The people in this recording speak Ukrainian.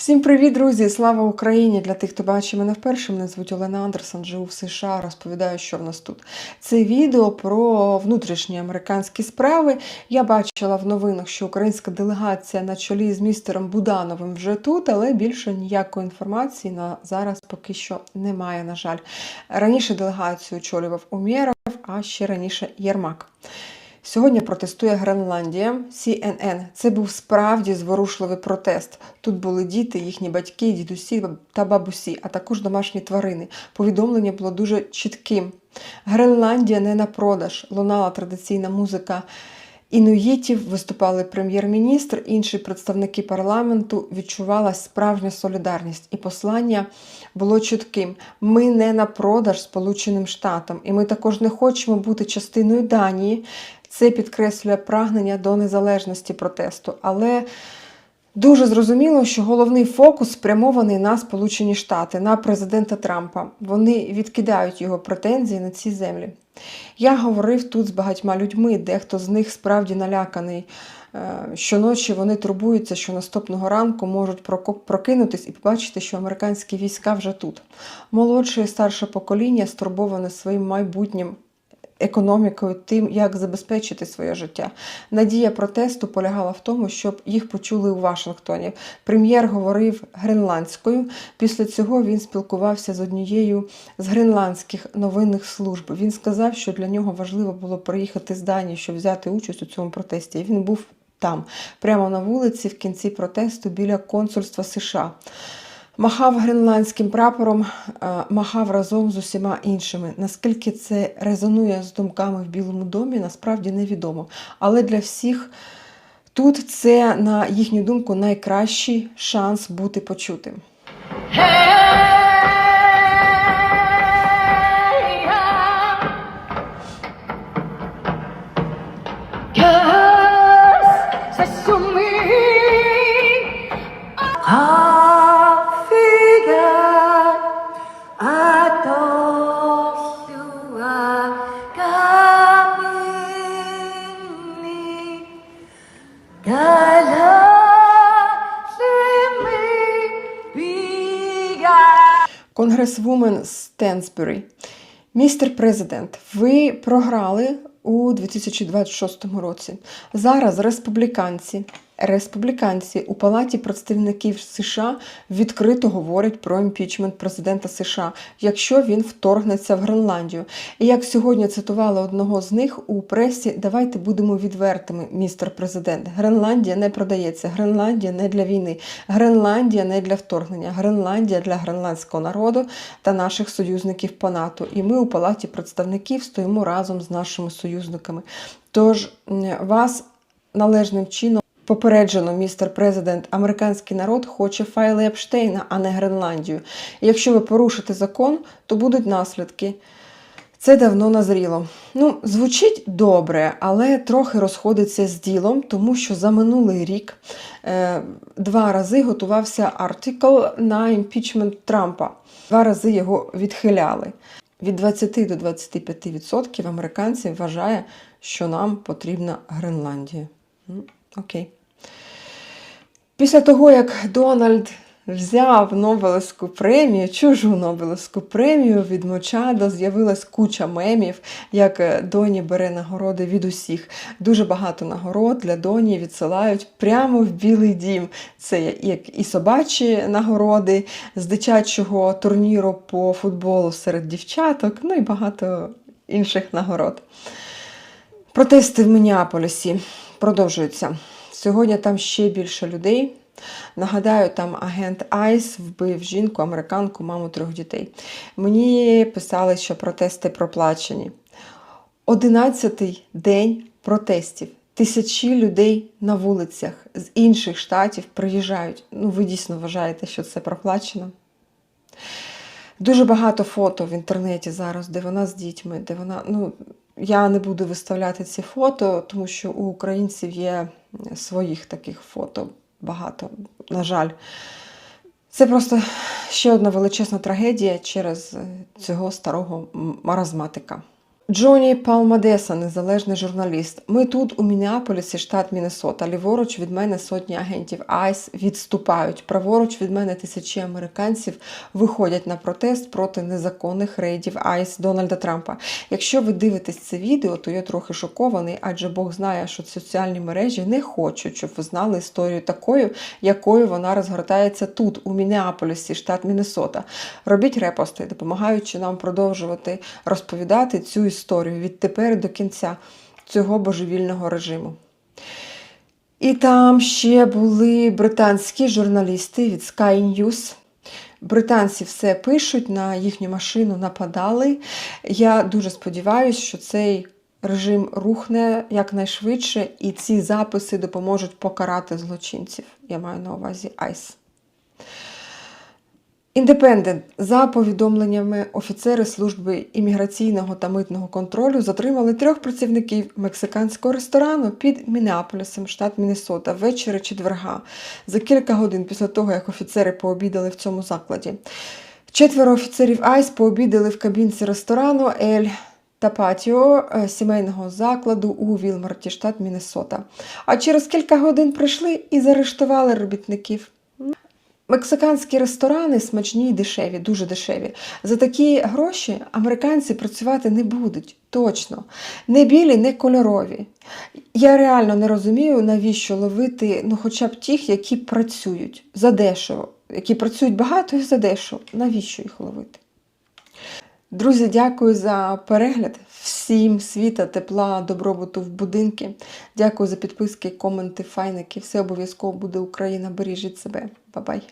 Всім привіт, друзі! Слава Україні! Для тих, хто бачить мене вперше, мене звуть Олена Андерсон, живу в США, розповідаю, що в нас тут. Це відео про внутрішні американські справи. Я бачила в новинах, що українська делегація на чолі з містером Будановим вже тут, але більше ніякої інформації на зараз поки що немає, на жаль. Раніше делегацію очолював Умєров, а ще раніше Єрмак. Сьогодні протестує Гренландія, CNN. Це був справді зворушливий протест. Тут були діти, їхні батьки, дідусі та бабусі, а також домашні тварини. Повідомлення було дуже чітким. Гренландія не на продаж. Лунала традиційна музика. Інуїтів виступали прем'єр-міністр, інші представники парламенту відчувала справжня солідарність, і послання було чітким: ми не на продаж Сполученим Штатам, і ми також не хочемо бути частиною Данії. Це підкреслює прагнення до незалежності протесту. Але дуже зрозуміло, що головний фокус спрямований на Сполучені Штати, на президента Трампа. Вони відкидають його претензії на ці землі. Я говорив тут з багатьма людьми, дехто з них справді наляканий. Е, Щоночі вони турбуються, що наступного ранку можуть прокинутись і побачити, що американські війська вже тут. Молодше і старше покоління стурбоване своїм майбутнім економікою, тим, як забезпечити своє життя. Надія протесту полягала в тому, щоб їх почули у Вашингтоні. Прем'єр говорив гренландською. Після цього він спілкувався з однією з гренландських новинних служб. Він сказав, що для нього важливо було приїхати з Данії, щоб взяти участь у цьому протесті. І він був там, прямо на вулиці, в кінці протесту біля консульства США. Махав гренландським прапором, е, махав разом з усіма іншими. Наскільки це резонує з думками в Білому домі, насправді невідомо. Але для всіх тут це, на їхню думку, найкращий шанс бути почутим. Cause Конгресвумен Стенсбері. Містер президент, ви програли у 2026 році. Зараз республіканці, республіканці у Палаті представників США відкрито говорять про імпічмент президента США, якщо він вторгнеться в Гренландію. І як сьогодні цитували одного з них у пресі, давайте будемо відвертими, містер президент. Гренландія не продається, Гренландія не для війни, Гренландія не для вторгнення, Гренландія для гренландського народу та наших союзників по НАТО. І ми у Палаті представників стоїмо разом з нашими союзниками. Тож вас належним чином. Попереджено, містер президент, американський народ хоче файли Епштейна, а не Гренландію. Якщо ви порушите закон, то будуть наслідки. Це давно назріло. Ну, звучить добре, але трохи розходиться з ділом, тому що за минулий рік е, два рази готувався артикл на імпічмент Трампа. Два рази його відхиляли. Від 20 до 25% американців вважає, що нам потрібна Гренландія. Окей. Після того, як Дональд взяв Нобелевську премію, чужу Нобелевську премію від Мочадо, з'явилась куча мемів, як е, Доні бере нагороди від усіх. Дуже багато нагород для Доні відсилають прямо в Білий дім. Це як і собачі нагороди з дитячого турніру по футболу серед дівчаток, ну і багато інших нагород. Протести в Мініаполісі продовжуються. Сьогодні там ще більше людей. Нагадаю, там агент Айс вбив жінку, американку, маму трьох дітей. Мені писали, що протести проплачені. Одинадцятий день протестів. Тисячі людей на вулицях з інших штатів приїжджають. Ну, ви дійсно вважаєте, що це проплачено? Дуже багато фото в інтернеті зараз, де вона з дітьми, де вона. Ну, я не буду виставляти ці фото, тому що у українців є своїх таких фото багато, на жаль. Це просто ще одна величезна трагедія через е, цього старого маразматика. Джоні Палмадеса, незалежний журналіст. Ми тут у Мінеаполісі, штат Міннесота. Ліворуч від мене сотні агентів ICE відступають. Праворуч від мене тисячі американців виходять на протест проти незаконних рейдів ICE Дональда Трампа. Якщо ви дивитесь це відео, то я трохи шокований, адже Бог знає, що соціальні мережі не хочуть, щоб ви знали історію такою, якою вона розгортається тут, у Мінеаполісі, штат Міннесота. Робіть репости, допомагаючи нам продовжувати розповідати цю історію відтепер до кінця цього божевільного режиму. І там ще були британські журналісти від Sky News. Британці все пишуть, на їхню машину нападали. Я дуже сподіваюся, що цей режим рухне якнайшвидше, і ці записи допоможуть покарати злочинців. Я маю на увазі ICE. Індепендент за повідомленнями офіцери служби імміграційного та митного контролю затримали трьох працівників мексиканського ресторану під Мінеаполісом, штат Міннесота, ввечері четверга, за кілька годин після того, як офіцери пообідали в цьому закладі. Четверо офіцерів Айс пообідали в кабінці ресторану Ель та патіо е, сімейного закладу у Вілмарті, штат Міннесота. А через кілька годин прийшли і заарештували робітників. Мексиканські ресторани смачні і дешеві, дуже дешеві. За такі гроші американці працювати не будуть. Точно. Не білі, не кольорові. Я реально не розумію, навіщо ловити ну, хоча б тих, які працюють за дешево, які працюють багато і за дешево. Навіщо їх ловити? Друзі, дякую за перегляд. Всім світа, тепла, добробуту в будинки. Дякую за підписки, коменти, файники. Все обов'язково буде Україна. Бережіть себе. Бабай!